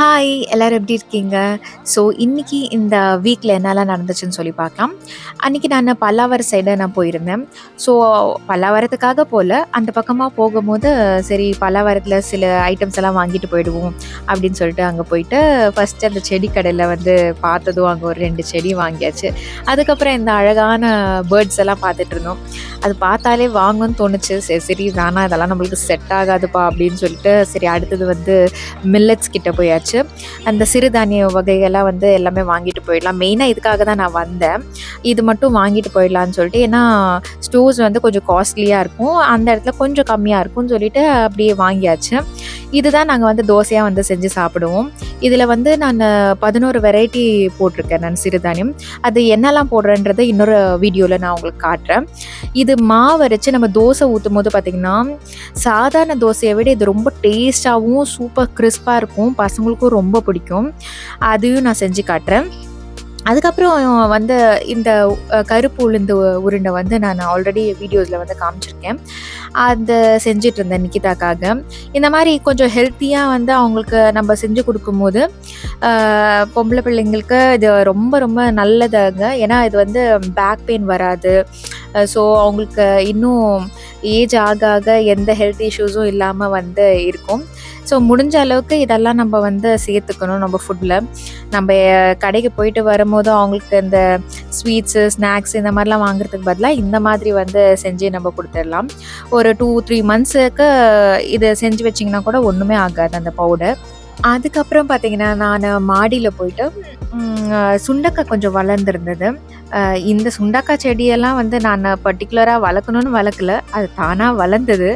Hi எல்லோரும் எப்படி இருக்கீங்க? ஸோ இன்றைக்கி இந்த வீக்கில் என்னெல்லாம் நடந்துச்சுன்னு சொல்லி பார்க்கலாம். அன்னைக்கு நான் பல்லாவரம் சைடு நான் போயிருந்தேன். ஸோ பல்லாவரத்துக்காக போல் அந்த பக்கமாக போகும்போது, சரி பல்லாவரத்தில் சில ஐட்டம்ஸ் எல்லாம் வாங்கிட்டு போயிடுவோம் அப்படின்னு சொல்லிட்டு அங்கே போயிட்டு, ஃபர்ஸ்ட்டு அந்த செடி கடையில் வந்து பார்த்ததும் அங்கே ஒரு ரெண்டு செடி வாங்கியாச்சு. அதுக்கப்புறம் இந்த அழகான பேர்ட்ஸ் எல்லாம் பார்த்துட்ருந்தோம் அது பார்த்தாலே வாங்கணும்னு தோணுச்சு. சரி, சரி வேணாம் இதெல்லாம் நம்மளுக்கு செட் ஆகாதுப்பா அப்படின்னு சொல்லிட்டு, சரி அடுத்தது வந்து மில்லட்ஸ் கிட்ட போயாச்சு. அந்த சிறுதானிய வகைகள்லாம் வந்து எல்லாமே வாங்கிட்டு போயிடலாம். மெயினாக இதுக்காக தான் நான் வந்தேன். இது மட்டும் வாங்கிட்டு போயிடலான்னு சொல்லிட்டு, ஏன்னா ஸ்டோர்ஸ் வந்து கொஞ்சம் காஸ்ட்லியாக இருக்கும். அந்த இடத்துல கொஞ்சம் கம்மியாக இருக்கும்னு சொல்லிட்டு அப்படியே வாங்கியாச்சு. இதுதான் நாங்கள் வந்து தோசையாக வந்து செஞ்சு சாப்பிடுவோம். இதில் வந்து நான் பதினோரு வெரைட்டி போட்டிருக்கேன் நான் சிறுதானியம். அது என்னலாம் போடுறேன்றதை இன்னொரு வீடியோவில் நான் உங்களுக்கு காட்டுறேன். இது மாவு அரைச்சி நம்ம தோசை ஊற்றும் போது பார்த்திங்கன்னா சாதாரண தோசையை விட இது ரொம்ப டேஸ்ட்டாகவும் சூப்பர் கிறிஸ்பாக இருக்கும். பசங்களுக்கும் ரொம்ப பிடிக்கும். அதையும் நான் செஞ்சு காட்டுறேன். அதுக்கப்புறம் வந்து இந்த கருப்பு உளுந்து உருண்டை வந்து நான் ஆல்ரெடி வீடியோஸில் வந்து காமிச்சிருக்கேன். அதை செஞ்சிட்டு இருந்தேன் நிக்கிதாக்காக. இந்த மாதிரி கொஞ்சம் ஹெல்த்தியாக வந்து அவங்களுக்கு நம்ம செஞ்சு கொடுக்கும்போது பொம்பளை பிள்ளைங்களுக்கு இது ரொம்ப ரொம்ப நல்லதாங்க ஏன்னா இது வந்து பேக் பெயின் வராது. ஸோ அவங்களுக்கு இன்னும் ஏஜ் ஆக ஆக எந்த ஹெல்த் இஷ்யூஸும் இல்லாமல் வந்து இருக்கும். ஸோ முடிஞ்ச அளவுக்கு இதெல்லாம் நம்ம வந்து சேர்த்துக்கணும் நம்ம ஃபுட்டில் நம்ம கடைக்கு போயிட்டு வரும்போது அவங்களுக்கு இந்த ஸ்வீட்ஸு, ஸ்நாக்ஸ் இந்த மாதிரிலாம் வாங்குறதுக்கு பதிலாக இந்த மாதிரி வந்து செஞ்சு நம்ம கொடுத்துடலாம் ஒரு 2, 3 மந்த்ஸுக்கு இதை செஞ்சு வச்சீங்கன்னா கூட ஒன்றுமே ஆகாது அந்த பவுடர். அதுக்கப்புறம் பார்த்தீங்கன்னா, நான் மாடியில் போயிட்டு சுண்டக்காய் கொஞ்சம் வளர்ந்துருந்தது இந்த சுண்டக்காய் செடியெல்லாம் வந்து நான் பர்டிகுலராக வளர்க்கணும்னு வளர்க்கல. அது தானாக வளர்ந்தது.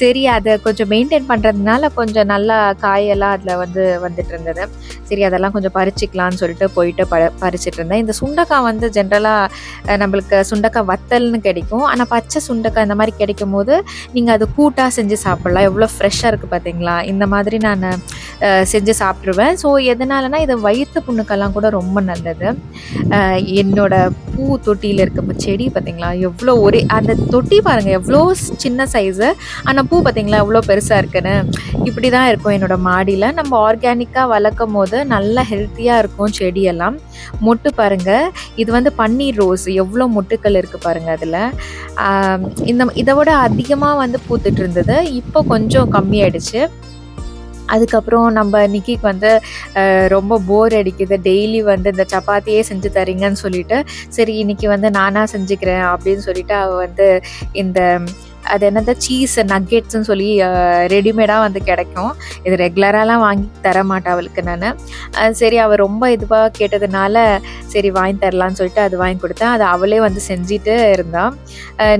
சரி அதை கொஞ்சம் மெயின்டைன் பண்ணுறதுனால கொஞ்சம் நல்லா காயெல்லாம் அதில் வந்து வந்துட்டு இருந்தது சரி அதெல்லாம் கொஞ்சம் பறிச்சிக்கலான்னு சொல்லிட்டு போயிட்டு ப பறிச்சுட்டுருந்தேன். இந்த சுண்டக்காய் வந்து ஜென்ரலாக நம்மளுக்கு சுண்டக்காய் வத்தல்னு கிடைக்கும். ஆனால் பச்சை சுண்டக்காய் இந்த மாதிரி கிடைக்கும் போது நீங்கள் அது கூட்டாக செஞ்சு சாப்பிட்லாம் எவ்வளோ ஃப்ரெஷ்ஷாக இருக்குது பார்த்தீங்களா? இந்த மாதிரி நான் செஞ்சு சாப்பிட்ருவேன் ஸோ எதனாலனா, இது வயிற்று புண்ணுக்கெல்லாம் கூட ரொம்ப நல்லது. என்னோட பூ தொட்டியில் இருக்க செடி பார்த்தீங்களா? எவ்வளோ ஒரே அந்த தொட்டி பாருங்கள் எவ்வளோ சின்ன சைஸு. ஆனால் பூ பார்த்தீங்களா? எவ்வளோ பெருசாக இருக்குன்னு. இப்படி தான் இருக்கும் என்னோட மாடியில் நம்ம ஆர்கானிக்கா வளர்க்கும்போது நல்லா ஹெல்த்தியாக இருக்கும் செடியெல்லாம். மொட்டு பாருங்கள் இது வந்து பன்னீர் ரோஸ் எவ்வளோ மொட்டுக்கள் இருக்குது பாருங்கள் அதில் இந்த இதை விட அதிகமாக வந்து பூத்துட்டு இருந்தது. இப்போ கொஞ்சம் கம்மியாயிடுச்சு. அதுக்கப்புறம் நம்ம நிக்கிக்கு வந்து ரொம்ப போர் அடிக்குது. டெய்லி வந்து இந்த சப்பாத்தியே செஞ்சு தர்றீங்கன்னு சொல்லிட்டு, சரி இன்னைக்கு வந்து நானாக செஞ்சுக்கிறேன் அப்படின்னு சொல்லிட்டு அவள் வந்து இந்த அது என்னது சீஸ் நக்கெட்ஸ்ன்னு சொல்லி ரெடிமேடாக வந்து கிடைக்கும். இது ரெகுலராலாம் வாங்கி தரமாட்டேன் அவளுக்கு நான் சரி அவள் ரொம்ப இதுவாக கேட்டதுனால, சரி வாங்கி தரலான்னு சொல்லிட்டு அது வாங்கி கொடுத்தேன் அது அவளே வந்து செஞ்சுட்டு இருந்தான்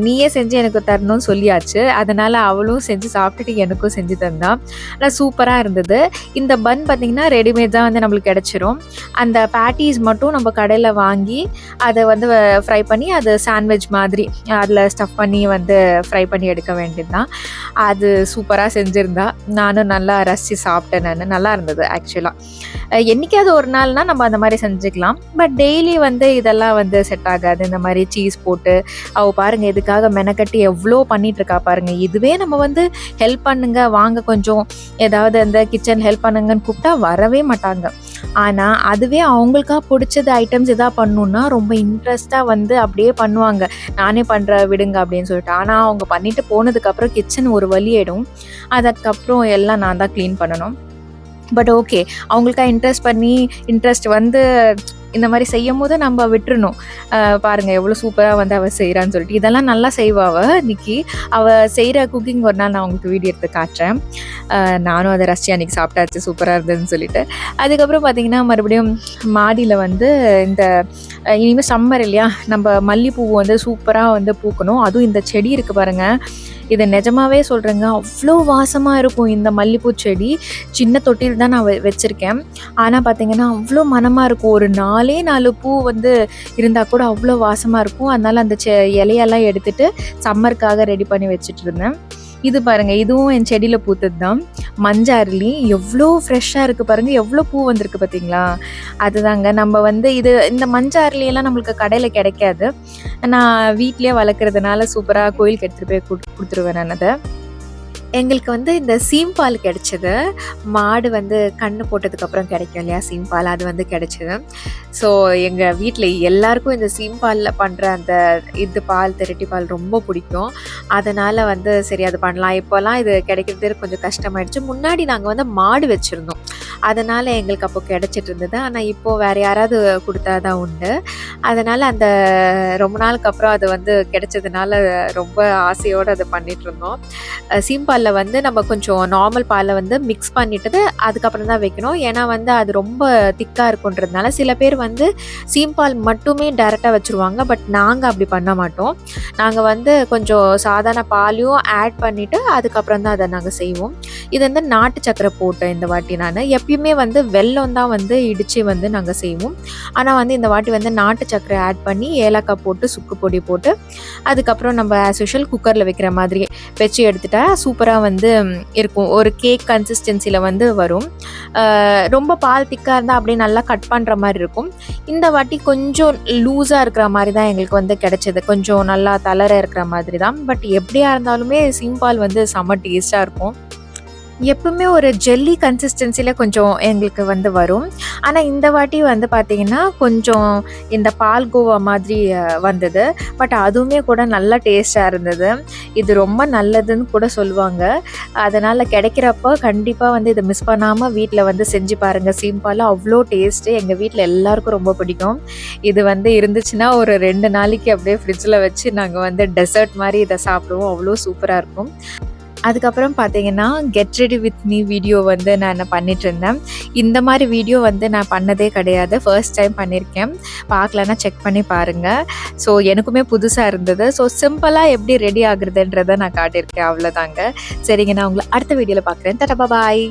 நீயே செஞ்சு எனக்கு தரணும்னு சொல்லியாச்சு. அதனால் அவளும் செஞ்சு சாப்பிட்டுட்டு எனக்கும் செஞ்சு தந்தான் ஆனால் சூப்பராக இருந்தது. இந்த பன் பார்த்திங்கன்னா ரெடிமேட் தான் வந்து நம்மளுக்கு கிடச்சிரும் அந்த பேட்டீஸ் மட்டும் நம்ம கடையில் வாங்கி, அதை வந்து ஃப்ரை பண்ணி அது சாண்ட்விச் மாதிரி அதில் ஸ்டஃப் பண்ணி வந்து ஃப்ரை பண்ணி எடுக்க வேண்டியது தான். அது சூப்பராக செஞ்சுருந்தா நானும் நல்லா ரசிச்சு சாப்பிட்டேன் நான் நல்லா இருந்தது ஆக்சுவலாக என்றைக்காவது ஒரு நாள்னா நம்ம அந்த மாதிரி செஞ்சுக்கலாம். பட் டெய்லி வந்து இதெல்லாம் வந்து செட் ஆகாது. இந்த மாதிரி சீஸ் போட்டு, அவ பாருங்கள் இதுக்காக மெனக்கட்டி எவ்வளோ பண்ணிகிட்ருக்கா பாருங்கள் இதுவே நம்ம வந்து ஹெல்ப் பண்ணுங்க, வாங்க கொஞ்சம் ஏதாவது அந்த கிச்சன் ஹெல்ப் பண்ணுங்கன்னு கூப்பிட்டா வரவே மாட்டாங்க. ஆனால் அதுவே அவங்களுக்கா பிடிச்சது ஐட்டம்ஸ் எதா பண்ணுன்னா ரொம்ப இன்ட்ரெஸ்ட்டாக வந்து அப்படியே பண்ணுவாங்க. நானே பண்ணுற விடுங்க அப்படின்னு சொல்லிட்டு. ஆனால் அவங்க பண்ணிட்டு போனதுக்கப்புறம் கிச்சன் ஒரு வழியிடும் அதுக்கப்புறம் எல்லாம் நான் தான் க்ளீன் பண்ணணும். But okay. அவங்களுக்காக இன்ட்ரெஸ்ட் பண்ணி இன்ட்ரெஸ்ட் வந்து இந்த மாதிரி செய்யும்போது நம்ம விட்டுறணும். பாருங்கள் பாருங்க எவ்வளோ சூப்பராக வந்து அவள் செய்கிறான்னு சொல்லிட்டு. இதெல்லாம் நல்லா செய்வாவ இன்னைக்கு அவள் செய்கிற குக்கிங் ஒரு நாள் நான் உங்களுக்கு வீடியோ எடுத்து காட்டுறேன். நானும் அதை ரஷ்யா அன்னைக்கு சாப்பிட்டாச்சு சூப்பராக இருந்ததுன்னு சொல்லிட்டு. அதுக்கப்புறம் பார்த்தீங்கன்னா, மறுபடியும் மாடியில் வந்து இந்த இனிமேல் சம்மர் இல்லையா? நம்ம மல்லிப்பூ வந்து சூப்பராக வந்து பூக்கணும். அதுவும் இந்த செடி இருக்குது பாருங்கள் இது நிஜமாவே சொல்கிறேங்க அவ்வளோ வாசமாக இருக்கும் இந்த மல்லிப்பூ செடி. சின்ன தொட்டியில் தான் நான் வ ஆனால் ஆனா பார்த்தீங்கன்னா, அவ்வளோ மனமாக இருக்கும். ஒரு 4ஏ 4 பூ வந்து இருந்தால் கூட அவ்வளோ வாசமாக இருக்கும். அதனால் அந்த செ இலையெல்லாம் எடுத்துகிட்டு சம்மருக்காக ரெடி பண்ணி வச்சுட்டுருந்தேன். இது பாருங்கள் இதுவும் என் செடியில் பூத்தது தான். மஞ்ச அரளி எவ்வளோ ஃப்ரெஷ்ஷாக இருக்குது பாருங்கள் எவ்வளோ பூ வந்திருக்கு பார்த்தீங்களா? அதுதாங்க நம்ம வந்து இது இந்த மஞ்சள் அரளியெல்லாம் நம்மளுக்கு கடையில் கிடைக்காது. நான் வீட்லேயே வளர்க்குறதுனால சூப்பராக கோயிலுக்கு எடுத்துகிட்டு போய் கொடுத்துருவேன் நான் அதை எங்களுக்கு வந்து இந்த சீம்பால் கிடைச்சது. மாடு வந்து கண்ணு போட்டதுக்கப்புறம் கிடைக்கும் இல்லையா சீம்பால், அது வந்து கிடைச்சது. ஸோ எங்கள் வீட்டில் எல்லாருக்கும் இந்த சீம்பாலில் பண்ணுற அந்த இது பால், திரட்டி பால் ரொம்ப பிடிக்கும். அதனால் வந்து சரி அது பண்ணலாம். இப்போல்லாம் இது கிடைக்கிறது கொஞ்சம் கஷ்டமாயிடுச்சு. முன்னாடி நாங்கள் வந்து மாடு வச்சுருந்தோம் அதனால் எங்களுக்கு அப்போ கிடச்சிட்டு இருந்தது. ஆனால் இப்போது வேறு யாராவது கொடுத்தா தான் உண்டு. அதனால் அந்த ரொம்ப நாளுக்கு அப்புறம் அது வந்து கிடைச்சதுனால ரொம்ப ஆசையோடு அதை பண்ணிகிட்ருந்தோம் சீம்பாலில் வந்து நம்ம கொஞ்சம் நார்மல் பாலை வந்து மிக்ஸ் பண்ணிட்டு அதுக்கப்புறம் தான் வைக்கணும். ஏன்னா வந்து அது ரொம்ப திக்காக இருக்குன்றதுனால சில பேர் வந்து சீம்பால் மட்டுமே டேரெக்டாக வச்சுருவாங்க. பட் நாங்கள் அப்படி பண்ண மாட்டோம். நாங்கள் வந்து கொஞ்சம் சாதாரண பாலையும் ஆட் பண்ணிவிட்டு அதுக்கப்புறம் தான் அதை நாங்கள் செய்வோம். இது வந்து நாட்டு சர்க்கரை போட்டேன் இந்த வாட்டி நான் எப்படி வந்து வெல்லம் தான் வந்து இடித்து வந்து நாங்கள் செய்வோம். ஆனால் வந்து இந்த வாட்டி வந்து நாட்டு சக்கரை ஆட் பண்ணி ஏலக்காய் போட்டு, சுக்கு பொடி போட்டு, அதுக்கப்புறம் நம்ம ஆஸ் யூஷுவல் குக்கரில் வைக்கிற மாதிரி வச்சு எடுத்துட்டா சூப்பராக வந்து இருக்கும். ஒரு கேக் கன்சிஸ்டன்சியில் வந்து வரும். ரொம்ப பால் திக்காக இருந்தால் அப்படியே நல்லா கட் பண்ணுற மாதிரி இருக்கும். இந்த வாட்டி கொஞ்சம் லூஸாக இருக்கிற மாதிரி தான் எங்களுக்கு வந்து கிடைச்சது. கொஞ்சம் நல்லா தளர இருக்கிற மாதிரி தான். பட் எப்படியா இருந்தாலுமே சிம்பால் வந்து செம்ம டேஸ்ட்டாக இருக்கும். எப்பவுமே ஒரு ஜெல்லி கன்சிஸ்டன்சியில் கொஞ்சம் எங்களுக்கு வந்து வரும். ஆனால் இந்த வாட்டி வந்து பார்த்தீங்கன்னா, கொஞ்சம் இந்த பால் கோவா மாதிரி வந்தது. பட் அதுவுமே கூட நல்லா டேஸ்ட்டாக இருந்தது. இது ரொம்ப நல்லதுன்னு கூட சொல்லுவாங்க. அதனால் கிடைக்கிறப்போ கண்டிப்பாக வந்து இதை மிஸ் பண்ணாமல் வீட்டில் வந்து செஞ்சு பாருங்கள் சீம்பால் அவ்வளோ டேஸ்ட்டு. எங்கள் வீட்டில் எல்லாருக்கும் ரொம்ப பிடிக்கும். இது வந்து இருந்துச்சுன்னா ஒரு ரெண்டு நாளைக்கு அப்படியே ஃப்ரிட்ஜில் வச்சு நாங்கள் வந்து டெசர்ட் மாதிரி இதை சாப்பிடுவோம். அவ்வளோ சூப்பராக இருக்கும். அதுக்கப்புறம் பார்த்தீங்கன்னா, get ready with me video வந்து நான் பண்ணிட்டு இருந்தேன் இந்த மாதிரி வீடியோ வந்து நான் பண்ணதே கிடையாது. ஃபர்ஸ்ட் டைம் பண்ணியிருக்கேன். பார்க்கலன்னா செக் பண்ணி பாருங்கள் ஸோ எனக்குமே புதுசாக இருந்தது. ஸோ சிம்பிளாக எப்படி ரெடி ஆகுறதுன்றதை நான் காட்டியிருக்கேன். அவ்வளோதாங்க. சரிங்க நான் உங்களை அடுத்த வீடியோவில் பார்க்குறேன். தடபா பாய்.